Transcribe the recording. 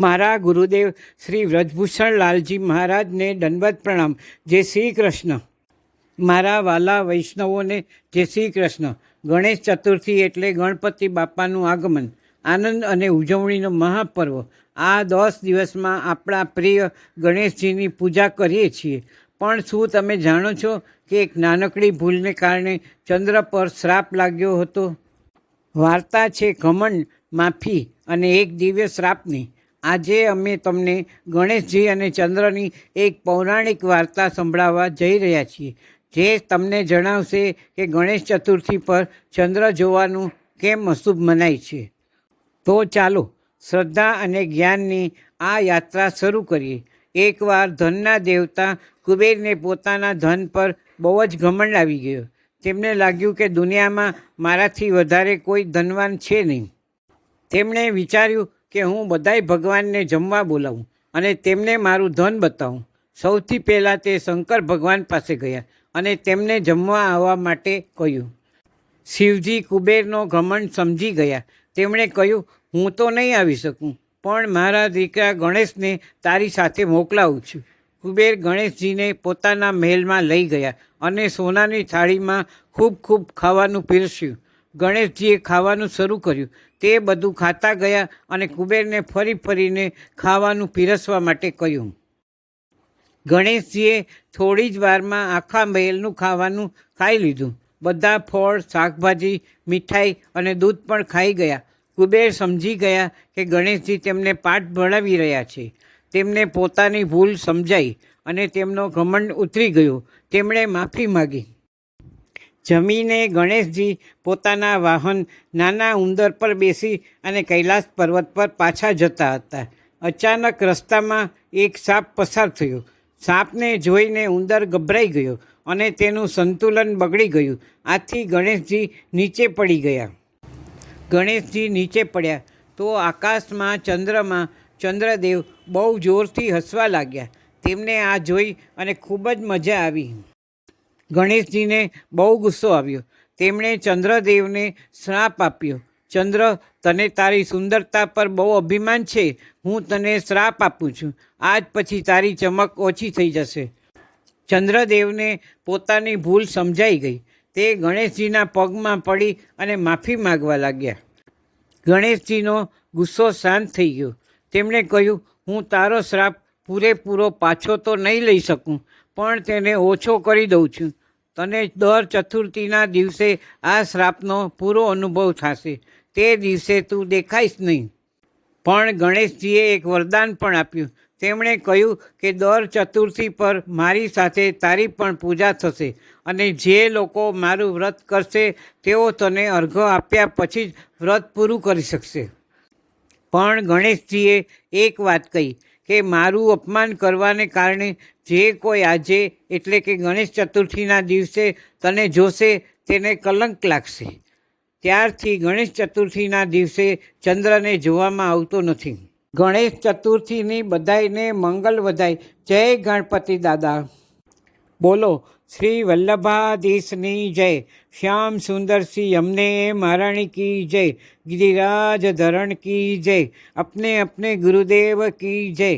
મારા ગુરુદેવ શ્રી વ્રજભૂષણ લાલજી મહારાજને દંડવત પ્રણામ. જય શ્રી કૃષ્ણ. મારા વાલા વૈષ્ણવોને જય શ્રી કૃષ્ણ. ગણેશ ચતુર્થી એટલે ગણપતિ બાપાનું આગમન. આનંદ અને ઉજવણીનો મહાપર્વ. આ દસ દિવસમાં આપણા પ્રિય ગણેશજીની પૂજા કરીએ છીએ. પણ શું તમે જાણો છો કે એક નાનકડી ભૂલને કારણે ચંદ્ર પર શ્રાપ લાગ્યો હતો? વાર્તા છે ઘમંડ માફી અને એક દિવ્ય શ્રાપની. આજે અમે તમને ગણેશજી અને ચંદ્રની એક પૌરાણિક વાર્તા સંભળાવવા જઈ રહ્યા છીએ. જે તમને જણાવશે કે ગણેશ ચતુર્થી પર ચંદ્ર જોવાનું કેમ અશુભ મનાય છે. તો ચાલો શ્રદ્ધા અને જ્ઞાનની આ યાત્રા શરૂ કરીએ. એકવાર ધનના દેવતા કુબેરને પોતાના ધન પર બહુ જ ઘમંડ આવી ગયો. તેમને લાગ્યું કે દુનિયામાં મારાથી વધારે કોઈ ધનવાન છે નહીં. તેમણે વિચાર્યું કે હું બધાય ભગવાનને જમવા બોલાવું અને તેમને મારું ધન બતાવું. સૌથી પહેલાં તે શંકર ભગવાન પાસે ગયા અને તેમને જમવા આવવા માટે કહ્યું. શિવજી કુબેરનો ઘમંડ સમજી ગયા. તેમણે કહ્યું, હું તો નહીં આવી શકું, પણ મારા દીકરા ગણેશને તારી સાથે મોકલાવું છું. કુબેર ગણેશજીને પોતાના મહેલમાં લઈ ગયા અને સોનાની થાળીમાં ખૂબ ખૂબ ખાવાનું પીરસ્યું. ગણેશજીએ ખાવાનું શરૂ કર્યું. તે બધું ખાતા ગયા અને કુબેરને ફરી ફરીને ખાવાનું પીરસવા માટે કહ્યું. ગણેશજીએ થોડી જ વારમાં આખા મહેલનું ખાવાનું ખાઈ લીધું. બધા ફળ, શાકભાજી, મીઠાઈ અને દૂધ પણ ખાઈ ગયા. કુબેર સમજી ગયા કે ગણેશજી તેમને પાઠ ભણાવી રહ્યા છે. તેમને પોતાની ભૂલ સમજાઈ અને તેમનો ઘમંડ ઉતરી ગયો. તેમણે માફી માગી. જમીને ગણેશજી પોતાના વાહન નાના ઉંદર પર બેસી અને કૈલાસ પર્વત પર પાછા જતા હતા. અચાનક રસ્તામાં એક સાપ પસાર થયો. સાપને જોઈને ઉંદર ગભરાઈ ગયો અને તેનું સંતુલન બગડી ગયું. આથી ગણેશજી નીચે પડી ગયા. ગણેશજી નીચે પડ્યા તો આકાશમાં ચંદ્રમાં ચંદ્રદેવ બહુ જોરથી હસવા લાગ્યા. તેમને આ જોઈ અને ખૂબ જ મજા આવી. ગણેશજીને બહુ ગુસ્સો આવ્યો. તેમણે ચંદ્રદેવને શ્રાપ આપ્યો. ચંદ્ર, તને તારી સુંદરતા પર બહુ અભિમાન છે. હું તને શ્રાપ આપું છું. આજ પછી તારી ચમક ઓછી થઈ જશે. ચંદ્રદેવને પોતાની ભૂલ સમજાઈ ગઈ. તે ગણેશજીના પગમાં પડી અને માફી માગવા લાગ્યા. ગણેશજીનો ગુસ્સો શાંત થઈ ગયો. તેમણે કહ્યું, હું તારો શ્રાપ પૂરેપૂરો પાછો તો નહીં લઈ શકું, પણ તેને ઓછો કરી દઉં છું. તને દર ચતુર્થીના દિવસે આ શ્રાપનો પૂરો અનુભવ થશે. તે દિવસે તું દેખાઈશ નહીં. પણ ગણેશજીએ એક વરદાન પણ આપ્યું. તેમણે કહ્યું કે દર ચતુર્થી પર મારી સાથે તારી પણ પૂજા થશે અને જે લોકો મારું વ્રત કરશે, તેઓ તને અર્ઘ આપ્યા પછી જ વ્રત પૂરું કરી શકશે. પણ ગણેશજીએ એક વાત કહી કે મારું અપમાન કરવાને કારણે જે કોઈ આજે, એટલે કે ગણેશ ચતુર્થીના દિવસે તને જોશે, તેને કલંક લાગશે. ત્યારથી ગણેશ ચતુર્થીના દિવસે ચંદ્રને જોવામાં આવતો નથી. ગણેશ ચતુર્થીની બધાયને મંગલ વધાય. જય ગણપતિ દાદા. બોલો, શ્રી વલ્લભાધીશની જય, શ્યામ સુંદરસિંહ અમને મહારાણી કી જય, ગિરિરાજ ધરણ કી જય, અપને અપને ગુરુદેવ કી જય.